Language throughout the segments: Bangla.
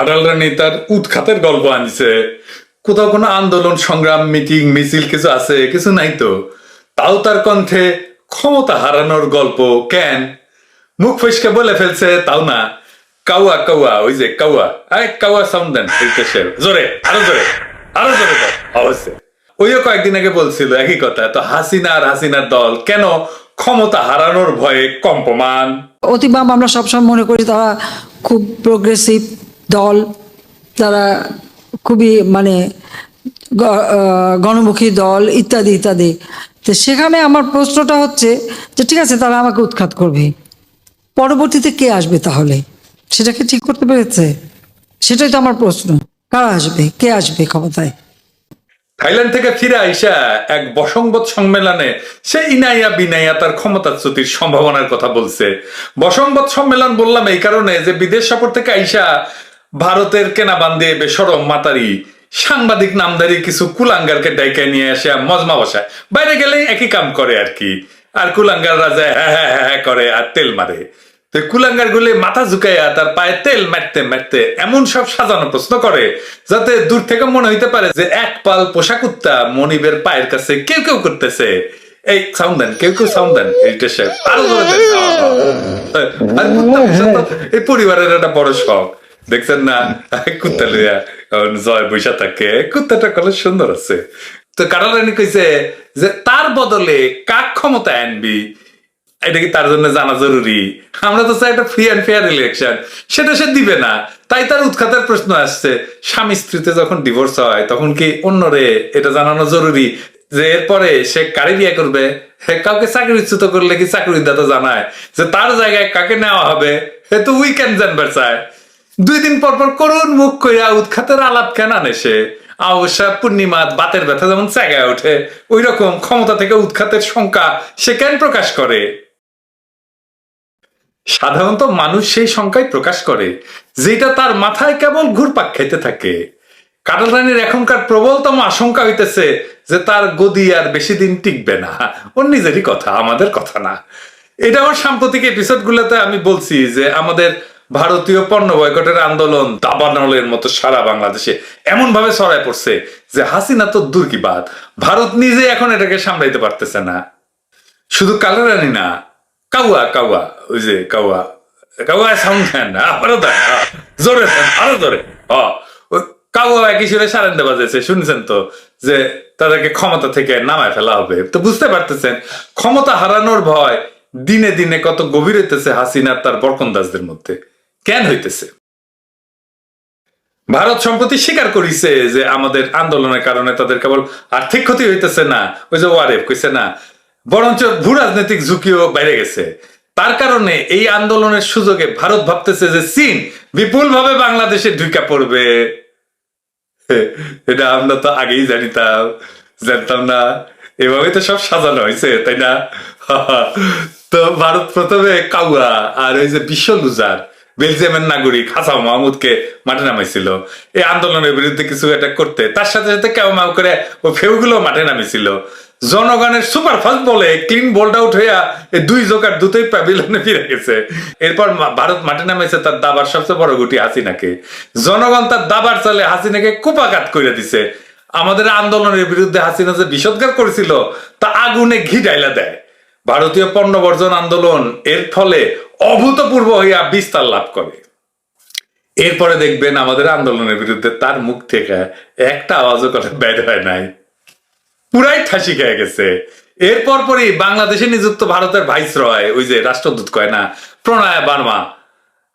কাটাল রানী তার উৎখাতের গল্প আনছে। কোথাও কোনো আন্দোলন, সংগ্রাম, মিটিং, মিছিল কিছু আছে? কিছু নাই তো। তাও তার কণ্ঠে ক্ষমতা হারানোর গল্প কেন? মুখ ফসকে বলে ফেলছে, তাও না। কাউয়া কাউয়া, ওই যে কাউয়া। আরে, কাউয়া সাউন্ড দেন জোরে, আরও জোরে আরও জোরে অবশ্যই। ওইও কয়েকদিন আগে বলছিল, একই কথা তো হাসিনা আর হাসিনার দল কেন ক্ষমতা হারানোর ভয়ে কম্পমান? অতিবাম আমরা সবসময় মনে করি তারা খুব প্রোগ্রেসিভ দল, তারা খুবই মানে গণমুখী দল, ইত্যাদি ইত্যাদি। তো সেখানে আমার প্রশ্নটা হচ্ছে যে, ঠিক আছে, তারা আমাকে উৎখাত করবে। পরবর্তীতে কে আসবে তাহলে? সেটাকে ঠিক করতে পেরেছে? সেটাই তো আমার প্রশ্ন। কারা আসবে? কে আসবে ক্ষমতায়? থাইল্যান্ড থেকে ফিরে আইসা এক বসংবত সম্মেলনে সে ইনাইয়া বিনাইয়া তার ক্ষমতাচ্যুতির সম্ভাবনার কথা বলছে। বসংবত সম্মেলন বললাম এই কারণে যে বিদেশ সফর থেকে আইসা ভারতের কেনা বান্ধে বেসরম মাতারি সাংবাদিক নামধারী কিছু কুলাঙ্গারকে ডাইকে নিয়ে আসে মজমা বসায়। বাইরে গেলেই একই কাম করে আর কি। আর কুলাঙ্গার রাজা হ্যাঁ হ্যাঁ হ্যাঁ হ্যাঁ করে আর তেল মারে। তো কুলাঙ্গার গুলি মাথা ঝুঁকাইয়া তার পায়ে তেল মারতে মারতে এমন সব সাজানো প্রশ্ন করে, যাতে দূর থেকে মনে হইতে পারে যে এক পাল পোশাক কুত্তা মনিবের পায়ের কাছে কেউ কেউ করতেছে। এই, সাউন্ড দেন, কেউ কেউ সাউন্ড দেন আরও এই পরিবারের একটা বড় শখ। দেখছেন না? কুত্তা লইয়া জয় বৈশা থাকে। কুত্তাটা কলে সুন্দর আছে। তো কারালানি কইছে যে তার বদলে কাক ক্ষমতা আনবি? এটা কি তার জন্য জানা জরুরি? আমরা তো চাই একটা ফ্রি অ্যান্ড ফেয়ার ইলেকশন সেটা সে দিবে না। তাই তার উৎখাতের প্রশ্ন আসছে স্বামী স্ত্রীতে যখন ডিভোর্স হয় তখন কি অন্যরে এটা জানানো জরুরি? যে এরপরে সে কারে বিয়ে করবে? হে কাউকে চাকরিচ্যুত করলে কি চাকরিদাতা জানায় যে তার জায়গায় কাকে নেওয়া হবে? হে তো উইকেন্ড জানবার চায়। দুই দিন পর পর করুন মুখ কইরা উৎখাতের আলাপ কেন আনে সে অবশ্য পূর্ণিমা বাতের ব্যথা যেমন জায়গায় ওঠে ওই রকম ক্ষমতা থেকে উৎখাতের শঙ্কা সে কেন প্রকাশ করে? সাধারণত মানুষ সেই সংখ্যায় প্রকাশ করে, যেটা তার মাথায় কেবল ঘুরপাক খাইতে থাকে। কাটাল রানীর এখনকার প্রবলতম আশঙ্কা হইতেছে যে তার গদি আর বেশি দিন টিকবে না। ওর নিজেরই কথা, আমাদের কথা না। এটা আমার সাম্প্রতিক এপিসোড গুলোতে আমি বলছি যে আমাদের ভারতীয় পণ্য বয়কটের আন্দোলন দাবানলের মতো সারা বাংলাদেশে এমন ভাবে ছড়ায় পড়ছে যে হাসিনা তো দূর কি বাদ ভারত নিজে এখন এটাকে সামলাইতে পারতেছে না। শুধু কালো না, কাউয়া কাউয়া, ওই যে কাউয়া কাউয়া সাউন্ড ফ্যান আরও দেন জোরে আরও জোরে হ কাউয়া একই সুরে সারেন্দা বাজেছে শুনছেন তো, যে তাদেরকে ক্ষমতা থেকে নামায় ফেলা হবে। তো বুঝতে পারতেছেন, ক্ষমতা হারানোর ভয় দিনে দিনে কত গভীর হইতেছে হাসিনার তার বরকন্দাজদের মধ্যে। কেন হইতেছে? ভারত সম্প্রতি স্বীকার করিছে যে আমাদের আন্দোলনের কারণে তাদের কেবল আর্থিক ক্ষতি হইতেছে না, ওই যে ওয়ারেফ কইছে না, বরঞ্চ ভূ রাজনৈতিক ঝুঁকিও বেড়ে গেছে। তার কারণে এই আন্দোলনের সুযোগে ভারত ভাবতেছে যে চীন বিপুল ভাবে বাংলাদেশে ঢুকা পড়বে। এটা আমরা তো আগেই জানিতাম, জানতাম না। এভাবে তো সব সাজানো হয়েছে তাই না? তো ভারত প্রথমে কাউয়া আর ওই যে বিশ্ব লুজার বেলজিয়ামের নাগরিক হাসান মাহমুদকে মাঠে নামাইছিল। এই আন্দোলনের বিরুদ্ধে কিছু একটা করতে, তার সাথে সাথে কেউ মাউ করে ও ফেউগুলো মাঠে নামিয়েছিল জনগণের সুপারফাস্ট বলে ক্লিন বোল্ড আউট হইয়া এই দুই জোকার দুটোই প্যাভিলনে ফিরে গেছে। এরপর ভারত মাঠে নামেছে তার দাবার সবচেয়ে বড় গুটি হাসিনাকে। জনগণ তার দাবার চলে হাসিনাকে কুপাকাত করে দিছে। আমাদের আন্দোলনের বিরুদ্ধে হাসিনা যে বিষদগার করেছিল, তা আগুনে ঘি ডাইলা দেয়। ভারতীয় পণ্য বর্জন আন্দোলন এর ফলে অভূতপূর্ব হইয়া বিস্তার লাভ করে। এরপরে দেখবেন আমাদের আন্দোলনের বিরুদ্ধে তার মুখ থেকে একটা আওয়াজও করে বের হয় নাই। পুরাই ঠাসি খেয়ে গেছে। এরপর পরই বাংলাদেশে নিযুক্ত ভারতের ভাইস রয় ওই যে রাষ্ট্রদূত কয় না, প্রণয় বার্মা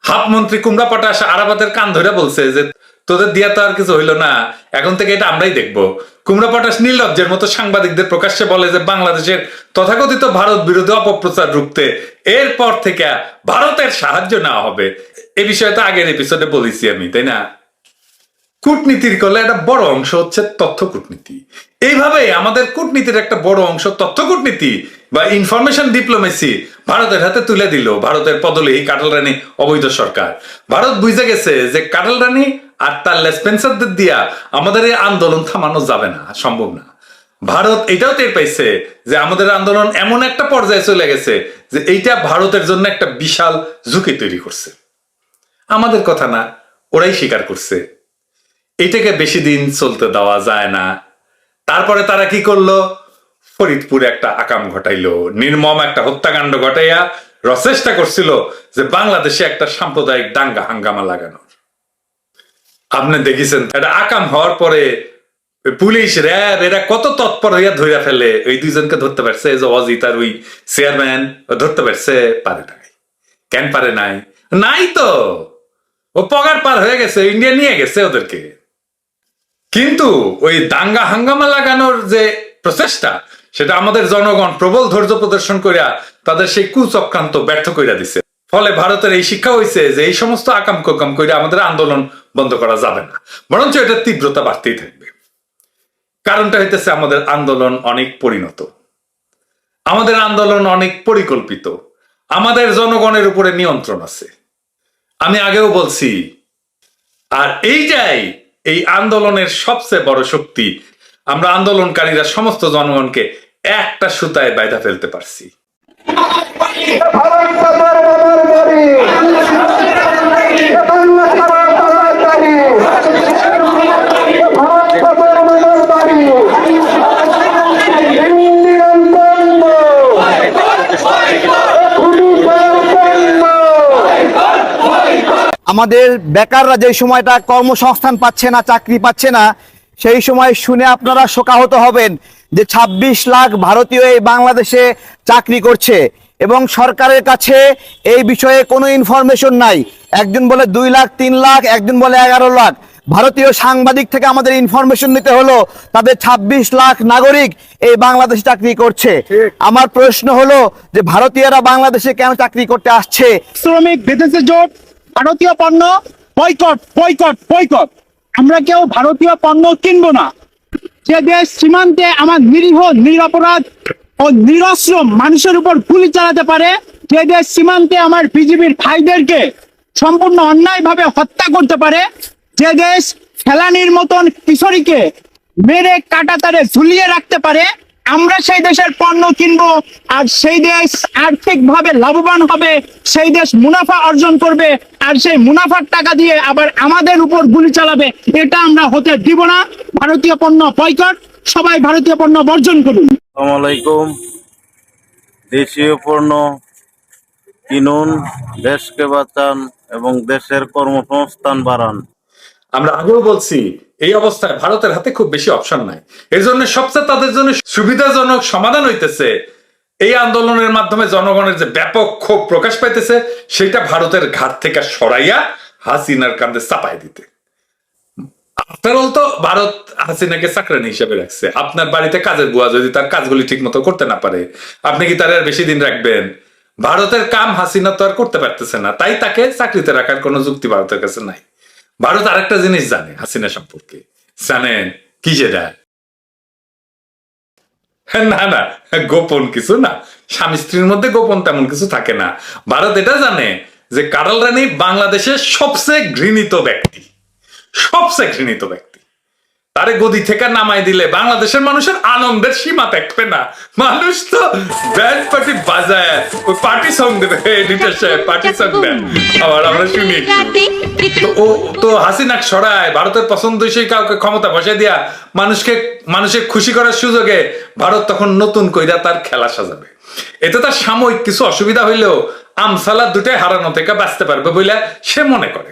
হাফ মন্ত্রী কুমড়া পটাশ আরাবাতের কান ধরে বলছে যে তোদের দিয়া তো আর কিছু হইল না। এখন থেকে এটা আমরাই দেখব। কুমড়া পটাশ নির্লজ্জের মতো সাংবাদিকদের প্রকাশ্যে বলে যে, বাংলাদেশের তথাকথিত ভারত বিরোধী অপপ্রচার রুখতে এরপর থেকে ভারতের সাহায্য নেওয়া হবে। এ বিষয়ে তো আগের এপিসোডে বলেছি আমি, তাই না? কূটনীতির কলে একটা বড় অংশ হচ্ছে তথ্য কূটনীতি। এইভাবে আমাদের কূটনীতির একটা বড় অংশ তথ্য কূটনীতি বা ইনফরমেশন ডিপ্লোমেসি ভারতের হাতে তুলে দিল। ভারতের পদলেই কাটাল রানী অবৈধ সরকার। ভারত বুঝে গেছে যে কাটাল রানী আর তার লেসপেন্সারদের দিয়া আমাদের এই আন্দোলন থামানো যাবে না সম্ভব না। ভারত এটাও টের পাইছে যে আমাদের আন্দোলন এমন একটা পর্যায়ে চলে গেছে যে এইটা ভারতের জন্য একটা বিশাল ঝুঁকি তৈরি করছে। আমাদের কথা না, ওরাই স্বীকার করছে। এটাকে বেশি দিন চলতে দেওয়া যায় না। তারপরে তারা কি করল? ফরিদপুরে একটা আকাম ঘটাইলো, নির্মম একটা হত্যাকাণ্ড ঘটাইয়া রচেষ্টা করছিল যে বাংলাদেশে একটা সাম্প্রদায়িক দাঙ্গা হাঙ্গামা লাগানোর। আপনি দেখিছেন, এটা আকাম হওয়ার পরে পুলিশ, র্যাব, এরা কত তৎপর হইয়া ধইরা ফেলে, ওই দুইজনকে ধরতে পারছে যে অজিত আর ওই চেয়ারম্যান ধরতে পারছে, পারে নাই। কেন পারে নাই? নাই তো! ও পগার পার হয়ে গেছে ইন্ডিয়া নিয়ে গেছে ওদেরকে। কিন্তু ওই দাঙ্গা হাঙ্গামা লাগানোর যে প্রচেষ্টা, সেটা আমাদের জনগণ প্রবল ধৈর্য প্রদর্শন করিয়া তাদের সেই কুচক্রান্ত ব্যর্থ করিয়া দিছে। ফলে ভারতের এই শিক্ষা হয়েছে যে এই সমস্ত আকাম কোকাম করে আমাদের আন্দোলন বন্ধ করা যাবে না। বরঞ্চ এটার তীব্রতা বাড়তেই থাকবে। কারণটা হইতেছে আমাদের আন্দোলন অনেক পরিণত। আমাদের আন্দোলন অনেক পরিকল্পিত। আমাদের জনগণের উপরে নিয়ন্ত্রণ আছে। আমি আগেও বলছি, আর এইটাই এই আন্দোলনের সবচেয়ে বড় শক্তি, আমরা আন্দোলনকারীরা সমস্ত জনগণকে একটা সুতায় বাইধা ফেলতে পারছি বাংলা ছাড়া তাড়াতাড়ি ভারত মাতার মামার বাড়ি ইন্ডিয়ান বন্ধ পুলিশের বন্ধ আমাদের বেকাররা যে সময়টা কর্মসংস্থান পাচ্ছে না চাকরি পাচ্ছে না সেই সময় শুনে আপনারা শোকাহত হবেন যে ২৬ লাখ ভারতীয় এই বাংলাদেশে চাকরি করছে এবং সরকারের কাছে এই বিষয়ে কোনো ইনফরমেশন নাই। একজন বলে দুই লাখ তিন লাখ একজন বলে এগারো লাখ। ভারতীয় সাংবাদিক থেকে আমাদের ইনফরমেশন নিতে হলো তাদের ২৬ লাখ নাগরিক এই বাংলাদেশে চাকরি করছে। আমার প্রশ্ন হলো যে ভারতীয়রা বাংলাদেশে কেন চাকরি করতে আসছে? শ্রমিক বেঁধেছে জোট ভারতীয় পণ্য বয়কট বয়কট বয়কট আমরা কেউ ভারতীয় পণ্য কিনবো না। যে দেশ সীমান্তে আমার নিরীহ, নিরপরাধ ও নিরস্ত্র মানুষের উপর গুলি চালাতে পারে, যে দেশ সীমান্তে আমার বিজিবির ভাইদেরকে সম্পূর্ণ অন্যায়ভাবে হত্যা করতে পারে, যে দেশ ফেলানির মতন কিশোরীকে মেরে কাটাতারে ঝুলিয়ে রাখতে পারে আমরা সেই দেশের পণ্য কিনবো, আর সেই দেশ আর্থিকভাবে লাভবান হবে, সেই দেশ মুনাফা অর্জন করবে, আর সেই মুনাফার টাকা দিয়ে আবার আমাদের উপর গুলি চালাবে, এটা আমরা হতে দিব না। ভারতীয় পণ্য বয়কট, সবাই ভারতীয় পণ্য বর্জন করুন। আলাইকুম। দেশীয় পণ্য কিনুন, দেশকে বাঁচান এবং দেশের কর্মসংস্থান বাড়ান। আমরা আগেও বলছি, এই অবস্থায় ভারতের হাতে খুব বেশি অপশন নাই। এর জন্য সবচেয়ে তাদের জন্য সুবিধাজনক সমাধান হইতেছে, এই আন্দোলনের মাধ্যমে জনগণের যে ব্যাপক ক্ষোভ প্রকাশ পাইতেছে, সেটা ভারতের ঘাট থেকে সরাইয়া হাসিনার কান্দে চাপাই দিতে। আফটার তো ভারত হাসিনাকে চাকরানি হিসেবে রাখছে। আপনার বাড়িতে কাজের বুয়া যদি তার কাজগুলি ঠিক মতো করতে না পারে, আপনি কি তার আর বেশি দিন রাখবেন? ভারতের কাম হাসিনা তো আর করতে পারতেছে না, তাই তাকে চাকরিতে রাখার কোনো যুক্তি ভারতের কাছে নাই। ভারত আরেকটা জিনিস জানে, হাসিনা সম্পর্কে। জানেন, কি যেটা? না না, গোপন কিছু না। স্বামী স্ত্রীর মধ্যে গোপন তেমন কিছু থাকে না। ভারত এটা জানে যে কারাল রানী বাংলাদেশের সবচেয়ে ঘৃণিত ব্যক্তি। সবচেয়ে ঘৃণিত ব্যক্তি। তারে গদি থেকে নামাই দিলে বাংলাদেশের মানুষের আনন্দের সীমা থাকবে না। মানুষ তো ব্যান্ড পার্টি বাজায়। ওই পার্টি সং দেবে। এডিটর সাহেব পার্টি সং দেন। আবার আমরা শুনি। তো ও তো হাসিনাক সরায়। ভারতের পছন্দসই কাউকে ক্ষমতা বসাই দিয়া মানুষকে মানুষের খুশি করার সুযোগে ভারত তখন নতুন কইরা তার খেলা সাজাবে। এতে তার সাময়িক কিছু অসুবিধা হইলেও আমসালা দুটাই হারানো থেকে বাঁচতে পারবে বলে সে মনে করে।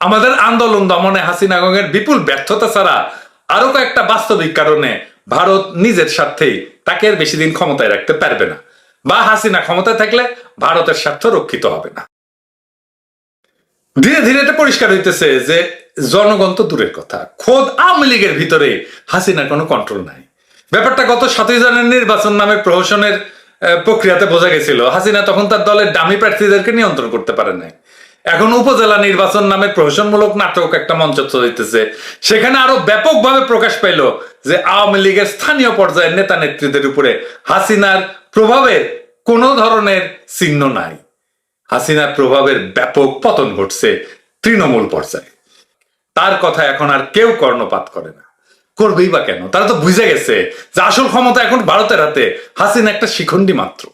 আমাদের আন্দোলন দমনে হাসিনা গঙ্গের বিপুল ব্যর্থতা ছাড়া আরও কয়েকটা বাস্তবিক কারণে ভারত নিজের স্বার্থেই তাকে আর বেশি দিন ক্ষমতায় রাখতে পারবে না। বা হাসিনা ক্ষমতায় থাকলে ভারতের স্বার্থ রক্ষিত হবে না। ধীরে ধীরে এটা পরিষ্কার হইতেছে যে জনগণ তো দূরের কথা। খোদ আওয়ামী লীগের ভিতরে হাসিনার কোনো কন্ট্রোল নাই। ব্যাপারটা গত সাতই জানুয়ারি নির্বাচন নামে প্রহসনের প্রক্রিয়াতে বোঝা গেছিল, হাসিনা তখন তার দলের দামি প্রার্থীদেরকে নিয়ন্ত্রণ করতে পারে নাই। এখন উপজেলা নির্বাচন নামে প্রহসনমূলক নাটক একটা মঞ্চ চলিতেছে। সেখানে আরও ব্যাপকভাবে প্রকাশ পাইল যে আওয়ামী লীগের স্থানীয় পর্যায়ের নেতা নেত্রীদের উপরে হাসিনার প্রভাবের কোনো ধরনের চিহ্ন নাই। হাসিনার প্রভাবের ব্যাপক পতন ঘটছে তৃণমূল পর্যায়ে। তার কথা এখন আর কেউ কর্ণপাত করে না। করবেই বা কেন? তারা তো বুঝে গেছে যে আসল ক্ষমতা এখন ভারতের হাতে। হাসিনা একটা শিখণ্ডী মাত্র।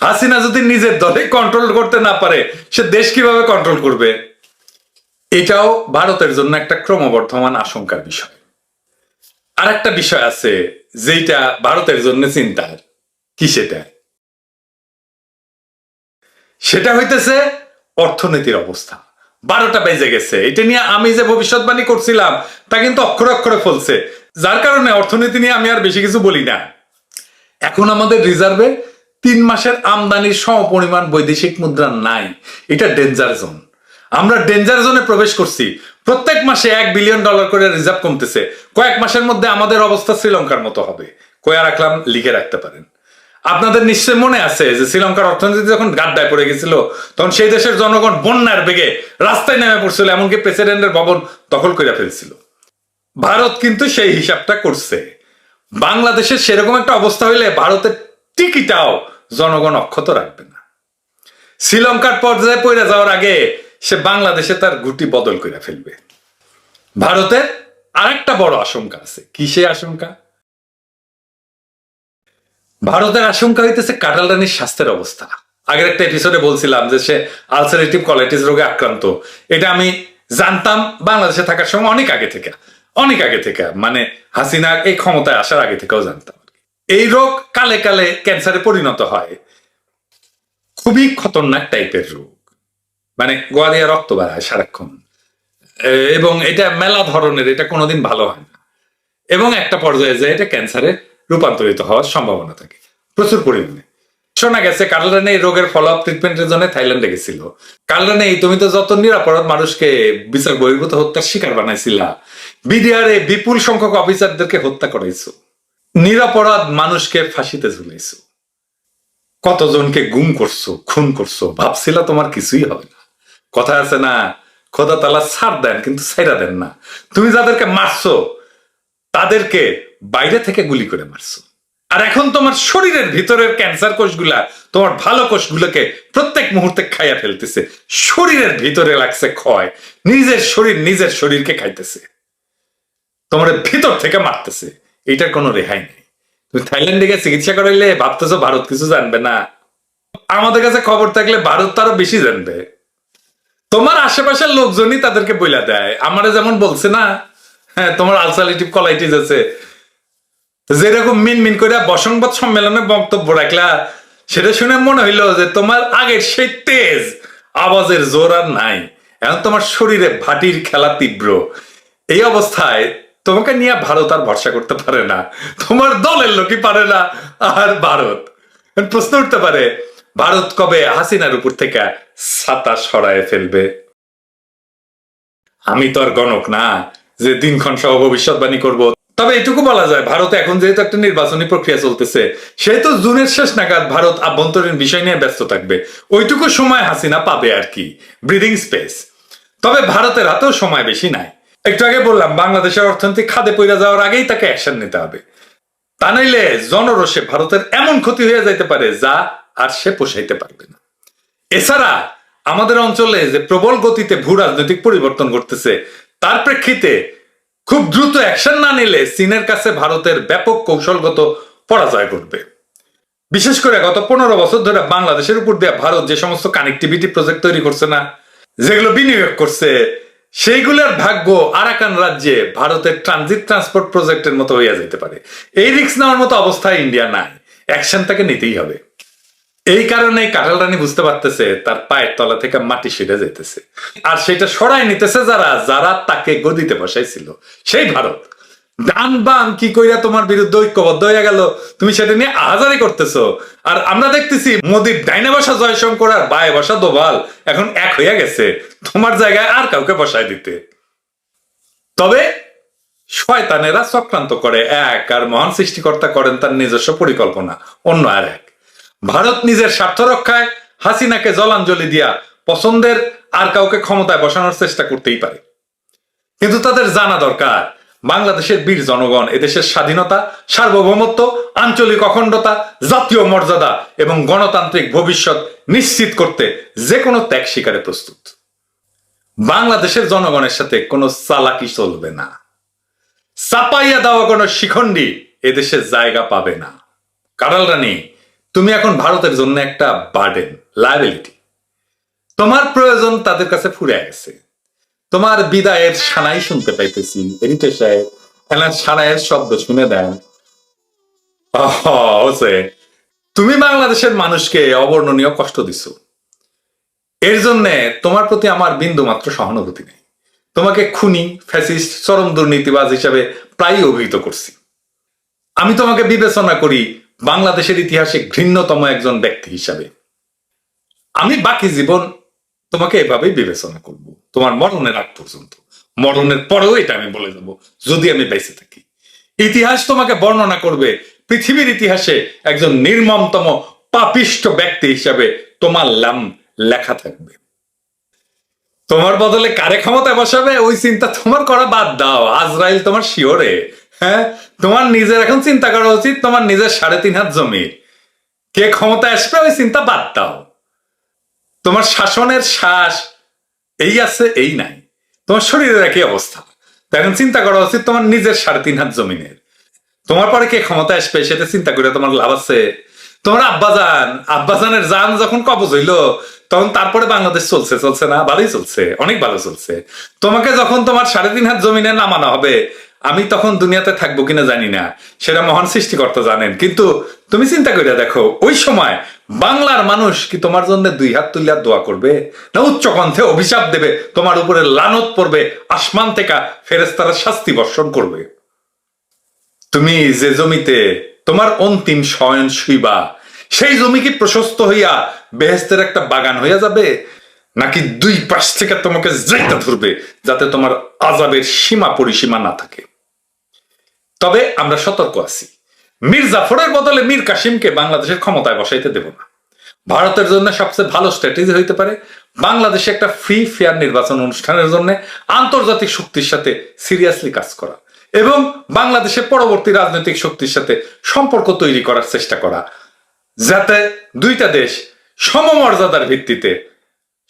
হাসিনা যদি নিজের দলে কন্ট্রোল করতে না পারে, সে দেশ কীভাবে কন্ট্রোল করবে? এটাও ভারতের জন্য একটা ক্রমবর্ধমান আশঙ্কার বিষয়। আর একটা বিষয় আছে যেটা ভারতের জন্য চিন্তার। কি সেটা? সেটা হইতেছে অর্থনীতির অবস্থা। বারোটা বেজে গেছে। এটা নিয়ে আমি যে ভবিষ্যৎবাণী করছিলাম, তা কিন্তু অক্ষরে অক্ষরে ফলছে। যার কারণে অর্থনীতি নিয়ে আমি আর বেশি কিছু বলি না। এখন আমাদের রিজার্ভে তিন মাসের আমদানির সমপরিমাণ বৈদেশিক মুদ্রা নাই। এটা ডেঞ্জার জোন আমরা ডেঞ্জার জোনে প্রবেশ করছি। প্রত্যেক মাসে এক বিলিয়ন ডলার করে রিজার্ভ কমতেছে। কয়েক মাসের মধ্যে আমাদের অবস্থা শ্রীলঙ্কার মতো হবে। কয়া রাখলাম, লিখে রাখতে পারেন। আপনাদের নিশ্চয় মনে আছে যে শ্রীলঙ্কার অর্থনীতি যখন গাড্ডায় পড়ে গেছিল, তখন সেই দেশের জনগণ বন্যার বেগে রাস্তায় নেমে পড়ছিল, এমনকি প্রেসিডেন্টের ভবন দখল করে ফেলছিল। ভারত কিন্তু সেই হিসাবটা করছে। বাংলাদেশের সেরকম একটা অবস্থা হইলে ভারতের টিকিটাও জনগণ অক্ষত রাখবে না। শ্রীলঙ্কার পর্যায়ে পড়ে যাওয়ার আগে সে বাংলাদেশে তার গুটি বদল করে ফেলবে। ভারতের আরেকটা বড় আশঙ্কা আছে। কি সে আশঙ্কা? ভারতের আশঙ্কা হইতেছে কাটাল রানীর স্বাস্থ্যের অবস্থা। আগের একটা এপিসোডে বলছিলাম যে সে আলসারেটিভ কলাইটিস রোগে আক্রান্ত। এটা আমি জানতাম বাংলাদেশে থাকার সময় অনেক আগে থেকে। অনেক আগে থেকে। মানে হাসিনা এই ক্ষমতায় আসার আগে থেকেও জানতাম। এই রোগ কালে কালে ক্যান্সারে পরিণত হয়। খুবই খতরনাক টাইপের রোগ। মানে গোয়ালিয়া রক্ত বাড়ায় সারাক্ষণ। এবং এটা মেলা ধরনের, এটা কোনোদিন ভালো হয় না। এবং একটা পর্যায়ে যায় এটা ক্যান্সারে রূপান্তরিত হওয়ার সম্ভাবনা থাকে। প্রচুর পরিমাণে। শোনা গেছে কালরানে এই রোগের ফলো আপ ট্রিটমেন্টের জন্য থাইল্যান্ডে গেছিল। কালরানে তুমি তো যত নিরাপরাধ মানুষকে বিচার বহির্ভূত হত্যার শিকার বানাইছিলা বিডিআরে বিপুল সংখ্যক অফিসারদেরকে হত্যা করাইছো। নিরাপরাধ মানুষকে ফাঁসিতে ঝুলাইছো। কতজনকে গুম করছ, খুন করছ, ভাবছিলা তোমার কিছুই হবে না। কথা আছে না, খোদা তালা ছাড় দেন, কিন্তু ছাইরা দেন না। তুমি যাদেরকে মারছো, তাদেরকে বাইরে থেকে গুলি করে মারছো। আর এখন তোমার শরীরের ভিতরের ক্যান্সার কোষগুলা তোমার ভালো কোষগুলোকে প্রত্যেক মুহূর্তে খাইয়া ফেলতেছে। শরীরের ভিতরে লাগছে ক্ষয়, নিজের শরীর নিজের শরীরকে খাইতেছে। তোমার ভিতর থেকে মারতেছে। এটার কোনো রেহাই নেই। তুমি থাইল্যান্ডে গিয়ে চিকিৎসা করাইলে ভাবতেছো ভারত কিছু জানবে না। আমাদের কাছে খবর থাকলে ভারত তো আরও বেশি জানবে। তোমার আশেপাশের লোকজনই তাদেরকে বইলা দেয়। আমারে যেমন বলছে না হ্যাঁ তোমার আলসারেটিভ কলাইটিস আছে। যেরকম মিন মিন করে বসংবাদ সম্মেলনে বক্তব্য রাখলা, সেটা শুনে মনে হইল যে তোমার আগের সেই তেজ, আওয়াজের জোর আর নাই। এখন তোমার শরীরে ভাটির খেলা তীব্র। এই অবস্থায় তোমাকে নিয়ে ভারত আর ভরসা করতে পারে না। তোমার দলের লোকই পারে না। আর ভারত? প্রশ্ন উঠতে পারে, ভারত কবে হাসিনার উপর থেকে ছাতা সরায় ফেলবে? আমি তো আর গণক না, যে দিনক্ষণ সহ ভবিষ্যৎবাণী করব। তবে এটুকু বলা যায়, ভারতে এখন যেহেতু একটা নির্বাচনী প্রক্রিয়া চলতেছে, সেহেতু জুনের শেষ নাগাদ ভারত আভ্যন্তরীণ বিষয় নিয়ে ব্যস্ত থাকবে। ওইটুকু সময় হাসিনা পাবে আর কি ব্রিদিং স্পেস তবে ভারতের হাতেও সময় বেশি নাই। একটু আগে বললাম, বাংলাদেশের অর্থনীতি খাদে পড়ে যাওয়ার আগেই তাকে অ্যাকশন নিতে হবে। তা নইলে জনরোষে ভারতের এমন ক্ষতি হয়ে যাইতে পারে যা আর সে পোষাইতে পারবে না। এছাড়া আমাদের অঞ্চলে যে প্রবল গতিতে ভূ রাজনৈতিক পরিবর্তন ঘটতেছে, তার প্রেক্ষিতে খুব দ্রুত অ্যাকশন না নিলে চীনের কাছে ভারতের ব্যাপক কৌশলগত পরাজয় ঘটবে। বিশেষ করে গত পনেরো বছর ধরে বাংলাদেশের উপর দিয়ে ভারত যে সমস্ত কানেক্টিভিটি প্রজেক্ট তৈরি করছে না, যেগুলো বিনিয়োগ করছে সেইগুলোর ভাগ্য আরাকান রাজ্যে ভারতের ট্রানজিট ট্রান্সপোর্ট প্রজেক্টের মতো হইয়া যেতে পারে। এই রিক্স নেওয়ার মতো অবস্থায় ইন্ডিয়া নাই। অ্যাকশন তাকে নিতেই হবে। এই কারণে কাঁঠাল রানী বুঝতে পারতেছে, তার পায়ের তলা থেকে মাটি সেরে যেতেছে আর সেটা সরাই নিতেছে যারা যারা তাকে গদিতে বসাইছিল। সেই ভারত। ডান বাম কি কইরা তোমার বিরুদ্ধে ঐক্যবদ্ধ হয়ে গেল? তুমি সেটা নিয়ে আহাজারি করতেছো। আর আমরা দেখতেছি মোদির ডাইনে বসা জয়শঙ্কর আর বায়ে বসা দোভাল। এখন এক হইয়া গেছে। তোমার জায়গায় আর কাউকে বসায় দিতে। তবে শয়তানেরা চক্রান্ত করে। এক, আর মহান সৃষ্টিকর্তা করেন তার নিজস্ব পরিকল্পনা। অন্য আর এক। ভারত নিজের স্বার্থ রক্ষায় হাসিনাকে জলাঞ্জলি দিয়া পছন্দের আর কাউকে ক্ষমতায় বসানোর চেষ্টা করতেই পারে। কিন্তু তাদের জানা দরকার। বাংলাদেশের বীর জনগণ, এদেশের স্বাধীনতা, সার্বভৌমত্ব, আঞ্চলিক অখণ্ডতা, জাতীয় মর্যাদা এবং গণতান্ত্রিক ভবিষ্যৎ নিশ্চিত করতে যে কোনো ত্যাগ স্বীকারে প্রস্তুত। বাংলাদেশের জনগণের সাথে কোনো চালাকি চলবে না। চাপাইয়া দেওয়া কোনো শিখণ্ডী এদেশে জায়গা পাবে না। কারাল রানী, তুমি এখন ভারতের জন্য একটা বার্ডেন লাইবিলিটি তোমার প্রয়োজন তাদের কাছে ফুরে গেছে। তোমার বিদায়ের সানাই শুনতে পাইতেছি। এরিটে সাহেব এনার সানাইয়ের শব্দ শুনে দেন। তুমি বাংলাদেশের মানুষকে অবর্ণনীয় কষ্ট দিছো। এর জন্য তোমার প্রতি আমার বিন্দু মাত্র সহানুভূতি নেই। তোমাকে খুনি, ফ্যাসিস্ট, চরম দুর্নীতিবাজ হিসাবে প্রায়ই অভিহিত করছি। আমি তোমাকে বিবেচনা করি বাংলাদেশের ইতিহাসে ঘৃণ্যতম একজন ব্যক্তি হিসাবে। আমি বাকি জীবন তোমাকে এভাবেই বিবেচনা করব। তোমার মরণের আগ পর্যন্ত। মরণের পরেও এটা আমি বলে যাব যদি আমি বেঁচে থাকি। ইতিহাস তোমাকে বর্ণনা করবে, পৃথিবীর ইতিহাসে একজন নির্মমতম পাপিষ্ট ব্যক্তি হিসাবে তোমার নাম লেখা থাকবে। তোমার বদলে কারে ক্ষমতায় বসাবে? ওই চিন্তা তোমার করা বাদ দাও। আজরাইল তোমার শিওরে। হ্যাঁ? তোমার নিজের এখন চিন্তা করা উচিত, তোমার নিজের সাড়ে তিন হাত জমি। কে ক্ষমতায় আসবে, ওই চিন্তা বাদ দাও। তোমার শাসনের শ্বাস এই আছে, এই নাই। তোমার শরীরের একই অবস্থা। তো এখন চিন্তা করা উচিত তোমার নিজের সাড়ে তিন হাত জমিনের। তোমার পরে কে ক্ষমতা আসবে সেটা চিন্তা করে তোমার লাভ আছে। তোমার আব্বাজান, আব্বাজানের জান যখন কবজ হইল, তখন তারপরে বাংলাদেশ চলছে চলছে না? ভালোই চলছে, অনেক ভালো চলছে। তোমাকে যখন তোমার সাড়ে তিন হাত জমিনে নামানো হবে, আমি তখন দুনিয়াতে থাকব কিনা জানি না। সেটা মহান সৃষ্টিকর্তা জানেন। কিন্তু তুমি চিন্তা করে দেখো, ওই সময় বাংলার মানুষ কি তোমার জন্য দুই হাত তুলিয়া দোয়া করবে? না উচ্চ কণ্ঠে অভিশাপ দেবে, তোমার উপরে লানত পড়বে, আসমান থেকে ফেরেস্তারা শাস্তি বর্ষণ করবে। তুমি যে জমিতে তোমার অন্তিম শয়ন শুইবা, সেই জমি কি প্রশস্ত হইয়া বেহেস্তের একটা বাগান হইয়া যাবে? নাকি দুই পাশ থেকে তোমাকে যাইতে ধরবে, যাতে তোমার আজাবের সীমা পরিসীমা না থাকে? তবে আমরা সতর্ক আছি। মীর জাফরের বদলে মীর কাসিমকে বাংলাদেশের ক্ষমতায় বসাইতে দেব না। ভারতের জন্য সবচেয়ে ভালো স্ট্র্যাটেজি হইতে পারে বাংলাদেশে একটা ফ্রি ফেয়ার নির্বাচন অনুষ্ঠানের জন্য আন্তর্জাতিক শক্তির সাথে সিরিয়াসলি কাজ করা এবং বাংলাদেশে পরবর্তী রাজনৈতিক শক্তির সাথে সম্পর্ক তৈরি করার চেষ্টা করা যাতে দুইটা দেশ সমমর্যাদার ভিত্তিতে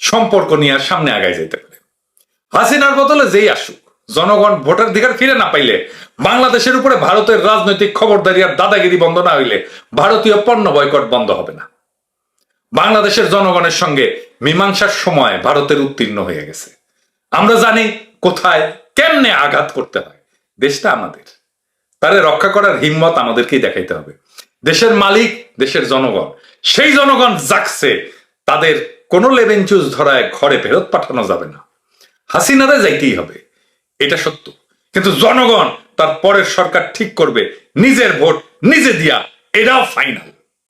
সম্পর্ক নিয়ে সামনে আগায় যেতে পারে। হাসিনার বদলে যেই আসুক জনগণ ভোটাধিকার ফিরে না পাইলে বাংলাদেশের উপরে ভারতের রাজনৈতিক খবরদারি আর দাদাগিরি বন্ধ না হইলে ভারতীয় পণ্য বয়কট বন্ধ হবে না। বাংলাদেশের জনগণের সঙ্গে মীমাংসার সময় ভারতের উত্তীর্ণ হয়ে গেছে। আমরা জানি কোথায়, কেমনে আঘাত করতে হয়। দেশটা আমাদের। তারে রক্ষা করার হিম্মত আমাদেরকেই দেখাইতে হবে। দেশের মালিক, দেশের জনগণ, সেই জনগণ জাগছে তাদের কোনো লেবেন চুজ ধরায় ঘরে ফেরত পাঠানো যাবে না। হাসিনারে যাইতেই হবে। এটা সত্য। কিন্তু জনগণ তার পরের সরকার ঠিক করবে, নিজের ভোট নিজে দিয়া, এটাও ফাইনাল